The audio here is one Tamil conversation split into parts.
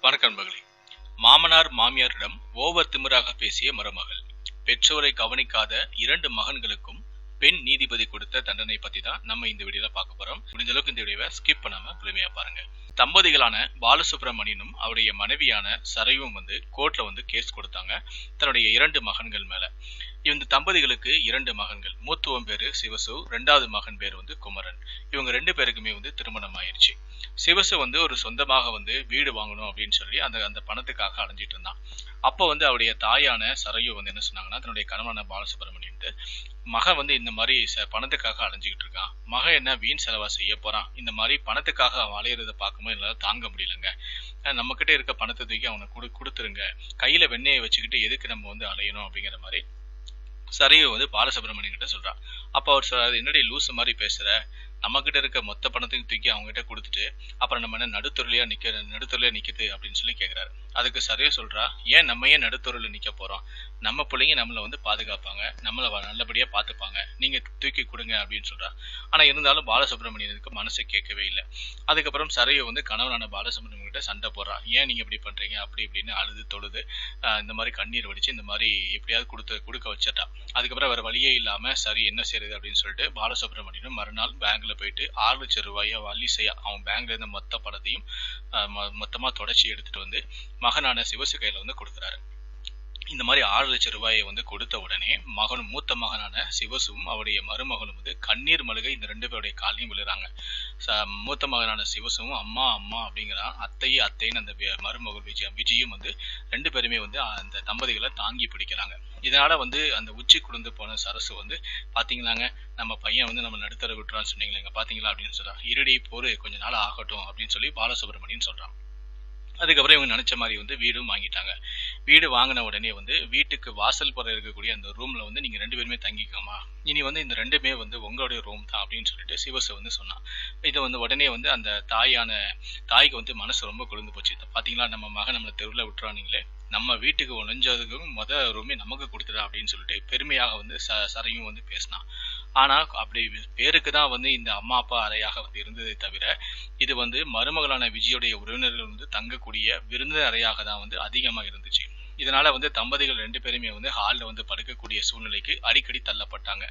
வணக்கம் நண்பர்களே. மாமனார் மாமியாரிடம் ஓவர் திமிராக பேசிய மருமகள். பெற்றோரை கவனிக்காத இரண்டு மகன்களுக்கும் பெண் நீதிபதி கொடுத்த தண்டனை பத்தி தான் நம்ம இந்த வீடியோல பார்க்க போறோம். முடிஞ்ச அளவுக்கு இந்த வீடியோவை ஸ்கிப் பண்ணாம முழுமையா பாருங்க. தம்பதிகளான பாலசுப்ரமணியனும் அவருடைய மனைவியான சரையும் வந்து கோர்ட்ல வந்து கேஸ் கொடுத்தாங்க. தன்னுடைய இரண்டு மகன்கள் மேல. இந்த தம்பதிகளுக்கு இரண்டு மகன்கள். மூத்துவம் பேரு சிவசு ரெண்டாவது மகன் பேர் வந்து குமரன். இவங்க ரெண்டு பேருக்குமே வந்து திருமணம் ஆயிருச்சு. சிவசு வந்து ஒரு சொந்தமாக வந்து வீடு வாங்கணும் அப்படின்னு சொல்லி அந்த அந்த பணத்துக்காக அலைஞ்சிட்டு இருந்தான். அப்போ வந்து அவருடைய தாயான சரையு வந்து என்ன சொன்னாங்கன்னா தன்னுடைய கணவனான பாலசுப்ரமணியன் மகன் வந்து இந்த மாதிரி ச பணத்துக்காக அலைஞ்சிக்கிட்டு இருக்கான். மகன் என்ன வீண் செலவா செய்ய போறான்? இந்த மாதிரி பணத்துக்காக அவன் அலையிறத பார்க்கும்போது என்னால தாங்க முடியலங்க. நம்ம கிட்ட இருக்க பணத்தை தூக்கி அவனை கொடு கொடுத்துருங்க. கையில வெண்ணெயை வச்சுக்கிட்டு எதுக்கு நம்ம வந்து அலையணும் அப்படிங்கிற மாதிரி சரியு வந்து பாலசுப்ரமணியன் கிட்ட சொல்றான். அப்ப அவர் சொல்றாரு என்னடி லூசு மாதிரி பேசுற? நம்ம கிட்ட இருக்க மொத்த பணத்தையும் தூக்கி அவங்க கிட்ட கொடுத்துட்டு அப்புறம் நம்ம என்ன நடுத்துறையா நிக்க நடுத்துறையா நிக்குது அப்படின்னு சொல்லி கேக்குறாரு. அதுக்கு சரியா சொல்றா ஏன் நம்ம ஏன் நடுத்துறையில நிக்க போறோம்? நம்ம பிள்ளைங்க நம்மளை வந்து பாதுகாப்பாங்க நம்மளை வ- நல்லபடியா பாத்துப்பாங்க. நீங்க தூக்கி கொடுங்க அப்படின்னு சொல்றா. ஆனா இருந்தாலும் பாலசுப்ரமணியனுக்கு மனசு கேட்கவே இல்லை. அதுக்கப்புறம் சரையை வந்து கணவனான பாலசுப்ரமணியன் கிட்ட சண்டை போடுறா. ஏன் நீங்க இப்படி பண்றீங்க? அப்படி இப்படின்னு அழுது தொழுது இந்த மாதிரி கண்ணீர் வடிச்சு இந்த மாதிரி எப்படியாவது கொடுத்து கொடுக்க வச்சிட்டா. அதுக்கப்புறம் வேற வழியே இல்லாம சரி என்ன செய்யறது அப்படின்னு சொல்லிட்டு பாலசுப்ரமணியனும் மறுநாள் பேங்க்ல போயிட்டு ஆறு லட்சம் ரூபாயை வள்ளிசையா அவன் பேங்க்ல இருந்த மொத்த பணத்தையும் ஆஹ் மொத்தமா தொடச்சி எடுத்துட்டு வந்து மகனான சிவசு கையில வந்து கொடுக்குறாரு. இந்த மாதிரி ஆறு லட்சம் ரூபாயை வந்து கொடுத்த உடனே மகனும் மூத்த மகனான சிவசுவும் அவருடைய மருமகனும் வந்து கண்ணீர் மழுகை இந்த ரெண்டு பேருடைய காலையும் விழுறாங்க. ச- மூத்த மகனான சிவசுவும் அம்மா அம்மா அப்படிங்கிறான். அத்தையே அத்தைன்னு அந்த மருமகன் விஜய் விஜயும் வந்து ரெண்டு பேருமே வந்து அந்த தம்பதிகளை தாங்கி பிடிக்கிறாங்க. இதனால வந்து அந்த உச்சி குடுந்து போன சரசு வந்து பாத்தீங்களாங்க நம்ம பையன் வந்து நம்ம நடுத்தர விட்டுறான்னு சொன்னீங்களா பாத்தீங்களா? அப்படின்னு சொல்றான். இருடி போரு கொஞ்ச நாள் ஆகட்டும் அப்படின்னு சொல்லி பாலசுப்ரமணியன் சொல்றான். அதுக்கப்புறம் இவங்க நினைச்ச மாதிரி வந்து வீடும் வாங்கிட்டாங்க. வீடு வாங்கின உடனே வந்து வீட்டுக்கு வாசல் புறம் இருக்கக்கூடிய அந்த ரூமில் வந்து நீங்கள் ரெண்டு பேருமே தங்கிக்கோமா? இனி வந்து இந்த ரெண்டுமே வந்து உங்களுடைய ரூம் தான் அப்படின்னு சொல்லிட்டு சிவசை வந்து சொன்னான். இதை வந்து உடனே வந்து அந்த தாயான தாய்க்கு வந்து மனசு ரொம்ப குளிர்ந்து போச்சு. பார்த்தீங்களா? நம்ம மகன் நம்மளை தெருவில் விட்டுறானுங்களே. நம்ம வீட்டுக்கு ஒழிஞ்சதுக்கும் மொதல் ரூமே நமக்கு கொடுத்துடா அப்படின்னு சொல்லிட்டு பெருமையாக வந்து ச சரையும் வந்து பேசினான். ஆனால் அப்படி பேருக்கு தான் வந்து இந்த அம்மா அப்பா அறையாக வந்து இருந்ததை தவிர இது வந்து மருமகளான விஜயுடைய உறவினர்கள் வந்து தங்கக்கூடிய விருந்தினர் அறையாக தான் வந்து அதிகமாக இருந்துச்சு. இதனால வந்து தம்பதிகள் ரெண்டு பேருமே வந்து ஹாலில் வந்து படுக்கக்கூடிய சூழ்நிலைக்கு அடிக்கடி தள்ளப்பட்டாங்க.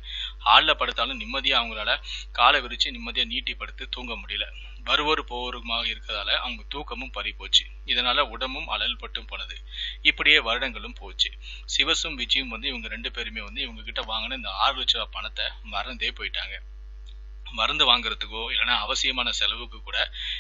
ஹாலில் படுத்தாலும் நிம்மதியாக அவங்களால காலை விரிச்சு நிம்மதியாக நீட்டி படுத்து தூங்க முடியல. வருவோர் போவருமாக இருக்கிறதால அவங்க தூக்கமும் பறி போச்சு. இதனால உடம்பும் அழல் பட்டும் போனது. இப்படியே வருடங்களும் போச்சு. சிவசும் விஜயும் வந்து இவங்க ரெண்டு பேருமே வந்து இவங்க கிட்ட வாங்கின இந்த ஆறு லட்ச ரூபாய் பணத்தை மறந்தே போயிட்டாங்க. மருந்து வாங்குறதுக்கோ இல்லைன்னா அவசியமான செலவுக்கு கூட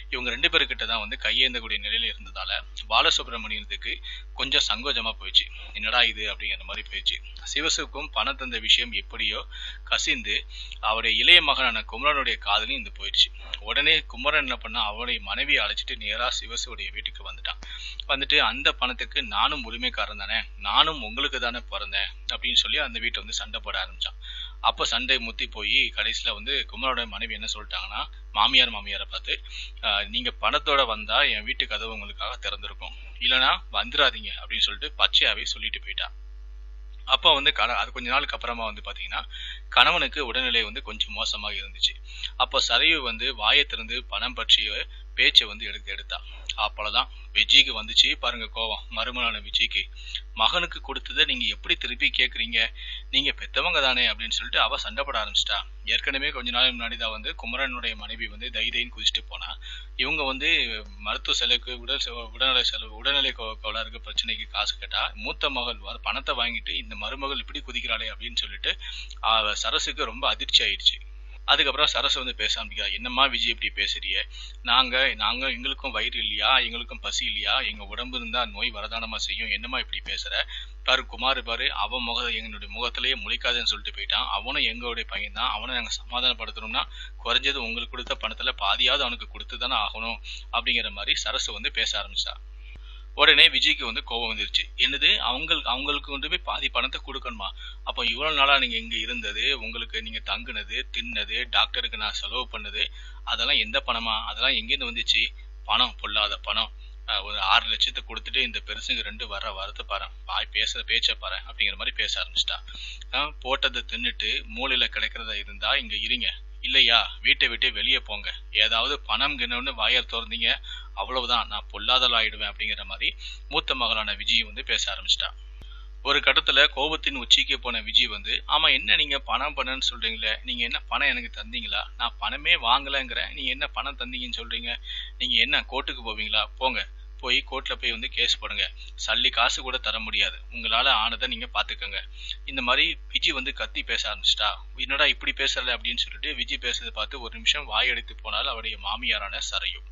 இவங்க ரெண்டு பேருக்கிட்ட தான் வந்து கையேந்தக்கூடிய நிலையில இருந்ததால பாலசுப்ரமணியத்துக்கு கொஞ்சம் சங்கோஜமா போயிடுச்சு. என்னடா இது அப்படிங்கிற மாதிரி போயிடுச்சு. சிவசுக்கும் பணம் தந்த விஷயம் எப்படியோ கசிந்து அவருடைய இளைய மகனான குமரனுடைய காதலையும் இந்த போயிடுச்சு. உடனே குமரன் என்ன பண்ணா அவருடைய மனைவியை அழைச்சிட்டு நேரா சிவசுடைய வீட்டுக்கு வந்துட்டான். வந்துட்டு அந்த பணத்துக்கு நானும் உரிமைக்காரன் தானே நானும் உங்களுக்கு தானே பிறந்தேன் அப்படின்னு சொல்லி அந்த வீட்டை வந்து சண்டை போட ஆரம்பிச்சான். அப்ப சண்டை முத்தி போய் கடைசியில வந்து குமரோட மனைவி என்ன சொல்லிட்டாங்கன்னா மாமியார் மாமியாரை பார்த்து நீங்கள் நீங்க பணத்தோட வந்தா என் வீட்டு கதவு உங்களுக்காக திறந்திருக்கும். இல்லனா வந்துடாதீங்க அப்படின்னு சொல்லிட்டு பச்சையாவே சொல்லிட்டு போயிட்டா. அப்போ வந்து கண அது கொஞ்ச நாளுக்கு அப்புறமா வந்து பார்த்தீங்கன்னா கணவனுக்கு உடல்நிலை வந்து கொஞ்சம் மோசமாக இருந்துச்சு. அப்போ சரையு வந்து வாயை திறந்து பணம் பற்றிய பேச்சை வந்து எடுத்து எடுத்தா. அப்பளதான் விஜய்க்கு வந்துச்சு. பாருங்க கோவம். மருமனான விஜய்க்கு. மகனுக்கு கொடுத்ததை நீங்க எப்படி திருப்பி கேட்குறீங்க நீங்க பெத்தவங்க தானே அப்படின்னு சொல்லிட்டு அவ சண்டை போட ஆரம்பிச்சிட்டா. ஏற்கனவே கொஞ்ச நாள் முன்னாடி தான் வந்து குமரனுடைய மனைவி வந்து தைதைன்னு குதிச்சுட்டு போனா. இவங்க வந்து மருத்துவ செலவுக்கு உடல் உடல்நிலை செலவு உடல்நிலை கோ- கோளாறுக்கு பிரச்சனைக்கு காசு கேட்டா மூத்த மகள் பணத்தை வாங்கிட்டு இந்த மருமகள் இப்படி குதிக்கிறாளே அப்படின்னு சொல்லிட்டு அவ சரசுக்கு ரொம்ப அதிர்ச்சி ஆயிடுச்சு. அதுக்கப்புறம் சரஸ் வந்து பேச ஆரம்பிக்கிறா என்னம்மா விஜய் இப்படி பேசுறிய நாங்கள் நாங்கள் எங்களுக்கும் வயிறு இல்லையா? எங்களுக்கும் பசி இல்லையா? எங்கள் உடம்பு இருந்தால் நோய் வரதானமாக செய்யும்? என்னம்மா இப்படி பேசுகிற பாரு குமார் பாரு அவன் முக எங்களுடைய முகத்திலேயே முழிக்காதுன்னு சொல்லிட்டு போயிட்டான். அவனும் எங்களுடைய பையன் தான். அவனை நாங்கள் சமாதானப்படுத்தணும்னா குறைஞ்சது உங்களுக்கு கொடுத்த பணத்தில் பாதியாவது அவனுக்கு கொடுத்து தானே ஆகணும். அப்படிங்கிற மாதிரி சரசு வந்து பேச ஆரம்பிச்சா. உடனே விஜய்க்கு வந்து கோபம் வந்துருச்சு. என்னது? அவங்களுக்கு அவங்களுக்கு வந்து போய் பாதி பணத்தை கொடுக்கணுமா? அப்போ இவ்வளோ நாளாக நீங்கள் இங்கே இருந்தது உங்களுக்கு நீங்கள் தங்குனது தின்னது டாக்டருக்கு நான் செலவு பண்ணது அதெல்லாம் எந்த பணமா? அதெல்லாம் எங்கேருந்து வந்துச்சு? பணம் பொல்லாத பணம். ஒரு ஆறு லட்சத்தை கொடுத்துட்டு இந்த பெருசுங்க ரெண்டு வர வரத்தை பாரு வாய் பேசுற பேச்ச பாரு அப்படிங்கிற மாதிரி பேச ஆரம்பிச்சிட்டா. போட்டதை தின்னுட்டு மூலையில கிடைக்கிறதா இருந்தா இங்க இருங்க. இல்லையா? வீட்டை விட்டு வெளியே போங்க. ஏதாவது பணம் கிணம்னு வாயர் திறந்தீங்க அவ்வளவுதான். நான் பொல்லாதல் ஆயிடுவேன் அப்படிங்கிற மாதிரி மூத்த மகளான விஜய் வந்து பேச ஆரம்பிச்சிட்டா. ஒரு கட்டத்துல கோபத்தின் உச்சிக்கு போன விஜய் வந்து ஆமா என்ன நீங்க பணம் பண்ணன்னு சொல்றீங்களே? நீங்க என்ன பணம் எனக்கு தந்தீங்களா? நான் பணமே வாங்கலைங்கிறேன். நீங்க என்ன பணம் தந்தீங்கன்னு சொல்றீங்க? நீங்க என்ன கோர்ட்டுக்கு போவீங்களா? போங்க. போய் கோர்ட்ல போய் வந்து கேஸ் போடுங்க. சல்லி காசு கூட தர முடியாது. உங்களால ஆனதை நீங்க பார்த்துக்கோங்க இந்த மாதிரி விஜய் வந்து கத்தி பேச ஆரம்பிச்சிட்டா? என்னடா இப்படி பேசலை அப்படின்னு சொல்லிட்டு விஜய் பேசுறதை பார்த்து ஒரு நிமிஷம் வாயெடுத்து போனால் அவருடைய மாமியாரான சரையும்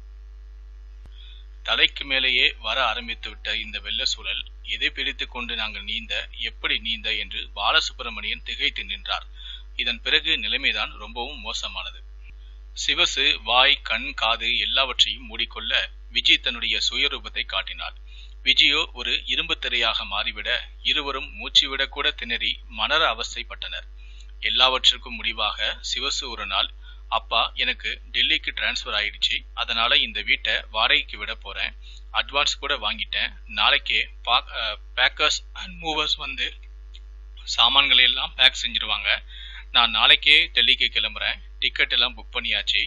தலைக்கு மேலேயே வர ஆரம்பித்து விட்ட இந்த வெள்ள சூழல் எதை பிடித்து கொண்டு நாங்கள் நீந்த எப்படி நீந்த என்று பாலசுப்பிரமணியன் திகைத்து நின்றார். இதன் பிறகு நிலைமைதான் ரொம்பவும் மோசமானது. சிவசு வாய் கண் காது எல்லாவற்றையும் மூடிக்கொள்ள விஜய் தன்னுடைய சுயரூபத்தை காட்டினாள் விஜயோ ஒரு இரும்பு திரையாக மாறிவிட இருவரும் மூச்சுவிடக் கூட திணறி மனர அவஸ்தைப்பட்டனர். எல்லாவற்றிற்கும் முடிவாக சிவசு ஒரு நாள் அப்பா எனக்கு டெல்லிக்கு டிரான்ஸ்ஃபர் ஆயிடுச்சு. அதனால இந்த வீட்டை வாடகைக்கு விட போறேன். அட்வான்ஸ் கூட வாங்கிட்டேன். நாளைக்கே பேக்கர்ஸ் அண்ட் மூவர்ஸ் வந்து சாமான்களை எல்லாம் பேக் செஞ்சிருவாங்க. நான் நாளைக்கே டெல்லிக்கு கிளம்புறேன். டிக்கெட் எல்லாம் புக் பண்ணியாச்சு.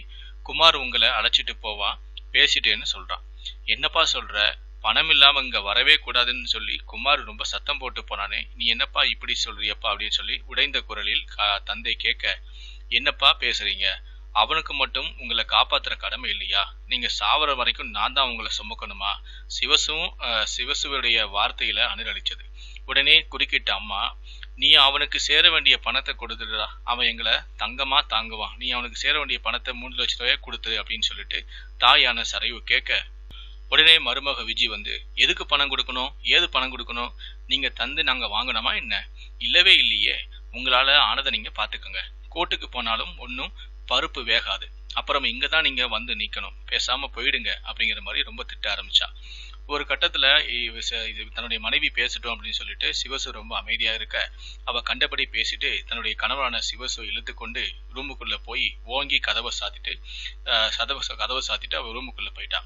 குமார் உங்களை அழைச்சிட்டு போவான். பேசிட்டேன்னு சொல்றான். என்னப்பா சொல்ற? பணம் இல்லாம இங்க வரவே கூடாதுன்னு சொல்லி குமார் ரொம்ப சத்தம் போட்டு போனானே. நீ என்னப்பா இப்படி சொல்றியப்பா? அப்படின்னு சொல்லி உடைந்த குரலில் கா- தந்தை கேட்க என்னப்பா பேசுறீங்க? அவனுக்கு மட்டும் உங்களை காப்பாத்துற கடமை இல்லையா? நீங்க சாவர வரைக்கும் நான் தான் உங்களை சுமக்கணுமா? சிவசும் சிவசுவருடைய வார்த்தையில அனுரளிச்சது உடனே குறுக்கிட்ட அம்மா நீ அவனுக்கு சேர வேண்டிய பணத்தை கொடுத்துடுடா அவன் எங்களை தங்கமா தாங்குவான். நீ அவனுக்கு சேர வேண்டிய பணத்தை மூணு லட்ச ரூபாய் கொடுத்து அப்படின்னு சொல்லிட்டு தாயான சரைவு கேட்க உடனே மருமக விஜய் வந்து எதுக்கு பணம் கொடுக்கணும்? ஏது பணம் கொடுக்கணும்? நீங்கள் தந்து நாங்கள் வாங்கணுமா என்ன? இல்லவே இல்லையே. உங்களால் ஆனதை நீங்கள் பார்த்துக்கோங்க கோர்ட்டுக்கு போனாலும் ஒன்றும் பருப்பு வேகாது. அப்புறம் இங்கே தான் நீங்கள் வந்து நிற்கணும் பேசாமல் போயிடுங்க. அப்படிங்கிற மாதிரி ரொம்ப திட்ட ஆரம்பிச்சா. ஒரு கட்டத்துல தன்னுடைய மனைவி பேசட்டும் அப்படின்னு சொல்லிட்டு சிவசு ரொம்ப அமைதியா இருக்க அவ கண்டபடி பேசிட்டு தன்னுடைய கணவரான சிவசு இழுத்து கொண்டு ரூமுக்குள்ள போய் ஓங்கி கதவை சாத்திட்டு அஹ், கதவை கதவை சாத்திட்டு அவ ரூமுக்குள்ள போயிட்டா.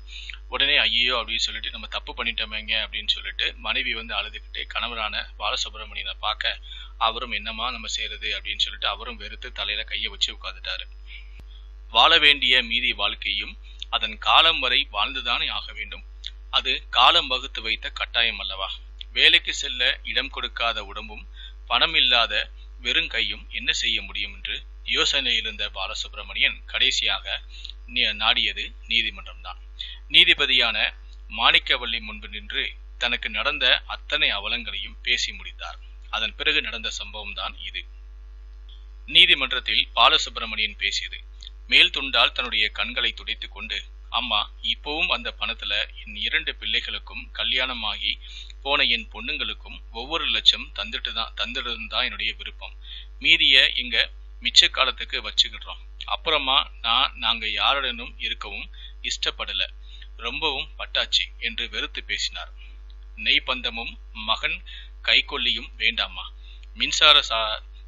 உடனே ஐயோ அப்படின்னு சொல்லிட்டு நம்ம தப்பு பண்ணிட்டோமேங்க அப்படின்னு சொல்லிட்டு மனைவி வந்து அழுதுகிட்டு கணவரான பாலசுப்ரமணியனை பார்க்க அவரும் என்னமா நம்ம செய்யறது அப்படின்னு சொல்லிட்டு அவரும் வெறுத்து தலையில கையை வச்சு உட்காந்துட்டாரு வாழ வேண்டிய மீதி வாழ்க்கையும் அதன் காலம் வரை வாழ்ந்துதானே ஆக வேண்டும். அது காலம் வகுத்து வைத்த கட்டாயம் அல்லவா? வேலைக்கு செல்ல இடம் கொடுக்காத உடம்பும் பணம் இல்லாத வெறும் கையும் என்ன செய்ய முடியும் என்று யோசனை இருந்த பாலசுப்ரமணியன் கடைசியாக நாடியது நீதிமன்றம்தான். நீதிபதியான மாணிக்கவல்லி முன்பு நின்று தனக்கு நடந்த அத்தனை அவலங்களையும் பேசி முடித்தார். அதன் பிறகு நடந்த சம்பவம் தான் இது. நீதிமன்றத்தில் பாலசுப்ரமணியன் பேசியது. மேல் துண்டால் தன்னுடைய கண்களை துடைத்துக் கொண்டு அம்மா இப்பவும் அந்த பணத்துல என் இரண்டு பிள்ளைகளுக்கும் கல்யாணமாகி போன என் பொண்ணுங்களுக்கும் ஒவ்வொரு லட்சம் தந்துட்டு தான் தந்துடுறது தான் என்னுடைய விருப்பம். மீதிய எங்க மிச்ச காலத்துக்கு வச்சுக்கிடுறோம். அப்புறமா நான் நாங்க யாருடனும் இருக்கவும் இஷ்டப்படல. ரொம்பவும் பட்டாச்சு என்று வெறுத்து பேசினார். நெய்பந்தமும் மகன் கைக்கொல்லியும் வேண்டாமா? மின்சார சா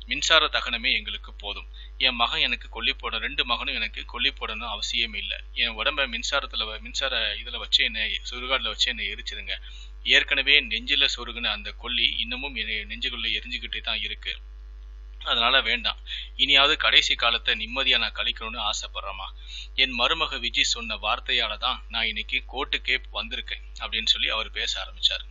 மின்சார தகனமே எங்களுக்கு போதும். என் மகன் எனக்கு கொல்லி போடணும் ரெண்டு மகனும் எனக்கு கொல்லி போடணும் அவசியமே இல்லை. என் உடம்ப மின்சாரத்தில் மின்சார இதில் வச்சு என்னை சுருகாட்டில் வச்சு என்னை எரிச்சிருங்க. ஏற்கனவே நெஞ்சில் சொருகுன அந்த கொல்லி இன்னமும் என்னை நெஞ்சுக்குள்ளே எரிஞ்சுக்கிட்டே தான் இருக்கு. அதனால வேண்டாம். இனியாவது கடைசி காலத்தை நிம்மதியா நான் கழிக்கணும்னு ஆசைப்படுறேம்மா. என் மருமக விஜய் சொன்ன வார்த்தையால தான் நான் இன்னைக்கு கோர்ட்டுக்கே வந்திருக்கேன் அப்படின்னு சொல்லி அவர் பேச ஆரம்பிச்சார்.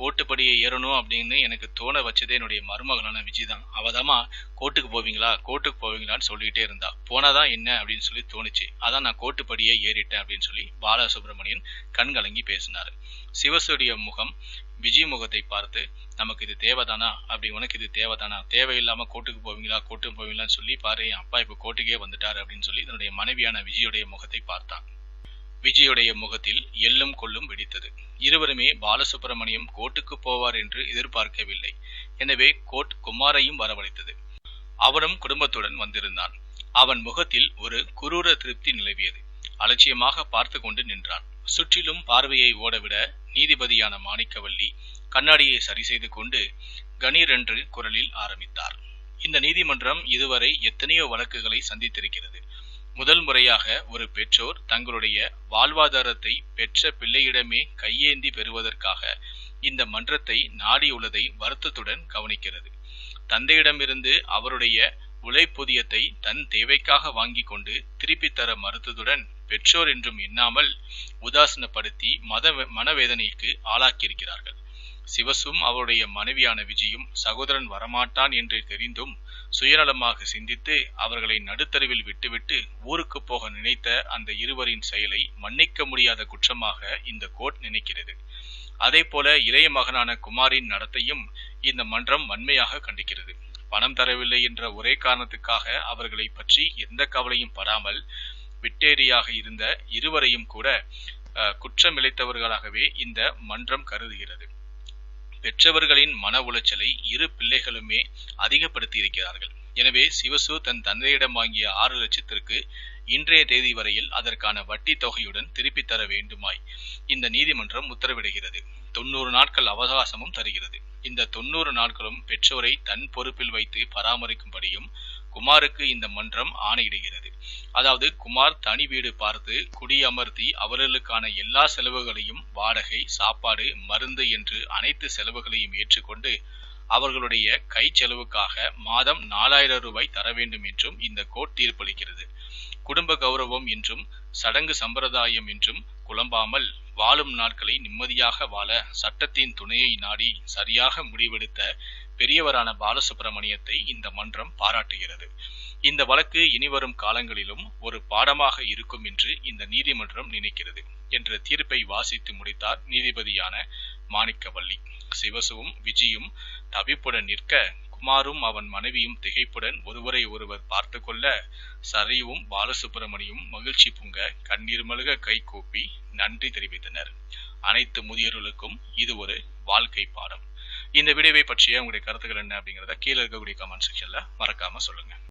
கோர்ட்டுப்படியை ஏறணும் அப்படின்னு எனக்கு தோண வச்சதே என்னுடைய மருமகளான விஜய் தான் அவதாமா கோர்ட்டுக்கு போவீங்களா? கோர்ட்டுக்கு போவீங்களான்னு சொல்லிட்டே இருந்தா. போனாதான் என்ன? அப்படின்னு சொல்லி தோணுச்சு. அதான் நான் கோர்ட்டுப்படியே ஏறிட்டேன் அப்படின்னு சொல்லி பாலசுப்ரமணியன் கண் கலங்கி பேசினாரு. சிவசுடைய முகம் விஜய் முகத்தை பார்த்து நமக்கு இது தேவைதானா? அப்படி உனக்கு இது தேவைதானா? தேவையில்லாம கோர்ட்டுக்கு போவீங்களா? கோட்டுக்கு போவீங்களான்னு சொல்லி பாரு என் அப்பா இப்ப கோட்டுக்கே வந்துட்டாரு அப்படின்னு சொல்லி தன்னுடைய மனைவியான விஜயுடைய முகத்தை பார்த்தான். விஜயுடைய முகத்தில் எள்ளும் கொள்ளும் வெடித்தது. இருவருமே பாலசுப்பிரமணியம் கோர்ட்டுக்கு போவார் என்று எதிர்பார்க்கவில்லை. எனவே கோர்ட் குமாரையும் வரவழைத்தது. அவனும் குடும்பத்துடன் வந்திருந்தான். அவன் முகத்தில் ஒரு குரூர திருப்தி நிலவியது. அலட்சியமாக பார்த்து கொண்டு நின்றான். சுற்றிலும் பார்வையை ஓடவிட நீதிபதியான மாணிக்கவல்லி கண்ணாடியை சரி செய்து கொண்டு கணீர் என்று குரலில் ஆரம்பித்தார். இந்த நீதிமன்றம் இதுவரை எத்தனையோ வழக்குகளை சந்தித்திருக்கிறது. முதல் முறையாக ஒரு பெற்றோர் தங்களுடைய வாழ்வாதாரத்தை பெற்ற பிள்ளையிடமே கையேந்தி பெறுவதற்காக இந்த மன்றத்தை நாடியுள்ளதை வருத்தத்துடன் கவனிக்கிறது. தந்தையிடமிருந்து அவருடைய உழைப்புதியத்தை தன் தேவைக்காக வாங்கி கொண்டு திருப்பி தர மறுத்ததுடன் பெற்றோர் என்றும் எண்ணாமல் உதாசீனப்படுத்தி மத மனவேதனைக்கு ஆளாக்கியிருக்கிறார்கள். சிவசும் அவருடைய மனைவியான விஜயும் சகோதரன் வரமாட்டான் என்று தெரிந்தும் சுயநலமாக சிந்தித்து அவர்களை நடுத்தருவில் விட்டுவிட்டு ஊருக்கு போக நினைத்த அந்த இருவரின் செயலை மன்னிக்க முடியாத குற்றமாக இந்த கோர்ட் நினைக்கிறது. அதே போல இளைய மகனான குமாரின் நடத்தையும் இந்த மன்றம் வன்மையாக கண்டிக்கிறது. பணம் தரவில்லை என்ற ஒரே காரணத்துக்காக அவர்களை பற்றி எந்த கவலையும் படாமல் விட்டேரியாக இருந்த இருவரையும் கூட குற்றமிழைத்தவர்களாகவே இந்த மன்றம் கருதுகிறது. பெற்றவர்களின் மன உளைச்சலை இரு பிள்ளைகளுமே அதிகப்படுத்தி இருக்கிறார்கள் எனவே சிவசு தன் தந்தையிடம் வாங்கிய ஆறு லட்சத்திற்கு இன்றைய தேதி வரையில் அதற்கான வட்டி தொகையுடன் திருப்பி தர வேண்டுமாய் இந்த நீதிமன்றம் உத்தரவிடுகிறது. தொண்ணூறு நாட்கள் அவகாசமும் தருகிறது. இந்த தொண்ணூறு நாட்களும் பெற்றோரை தன் பொறுப்பில் வைத்து பராமரிக்கும்படியும் குமாருக்கு இந்த மன்றம் ஆணையிடுகிறது. அதாவது குமார் தனி வீடு பார்த்து குடியமர்த்தி அவர்களுக்கான எல்லா செலவுகளையும் வாடகை சாப்பாடு மருந்து என்று அனைத்து செலவுகளையும் ஏற்றுக்கொண்டு அவர்களுடைய கை செலவுக்காக மாதம் நாலாயிரம் ரூபாய் தர வேண்டும் என்றும் இந்த கோர்ட் தீர்ப்பளிக்கிறது. குடும்ப கௌரவம் என்றும் சடங்கு சம்பிரதாயம் என்றும் குழம்பாமல் வாழும் நாட்களை நிம்மதியாக வாழ சட்டத்தின் துணையை நாடி சரியாக முடிவெடுத்த பெரியவரான பாலசுப்பிரமணியத்தை இந்த மன்றம் பாராட்டுகிறது. இந்த வழக்கு இனிவரும் காலங்களிலும் ஒரு பாடமாக இருக்கும் என்று இந்த நீதிமன்றம் நினைக்கிறது என்ற தீர்ப்பை வாசித்து முடித்தார் நீதிபதியான மாணிக்கவல்லி சிவசுவும் விஜயும் தவிப்புடன் நிற்க குமாரும் அவன் மனைவியும் திகைப்புடன் ஒருவரை ஒருவர் பார்த்து கொள்ள சரையும் பாலசுப்பிரமணியும் மகிழ்ச்சி பொங்க கண்ணீர் மழுக கை கூப்பி நன்றி தெரிவித்தனர். அனைத்து முதியோர்களுக்கும் இது ஒரு வாழ்க்கை பாடம். இந்த வீடியோவை பற்றிய உங்களுடைய கருத்துக்கள் என்ன அப்படிங்கிறத கீழே இருக்கக்கூடிய கமெண்ட் செக்ஷன்ல மறக்காம சொல்லுங்க.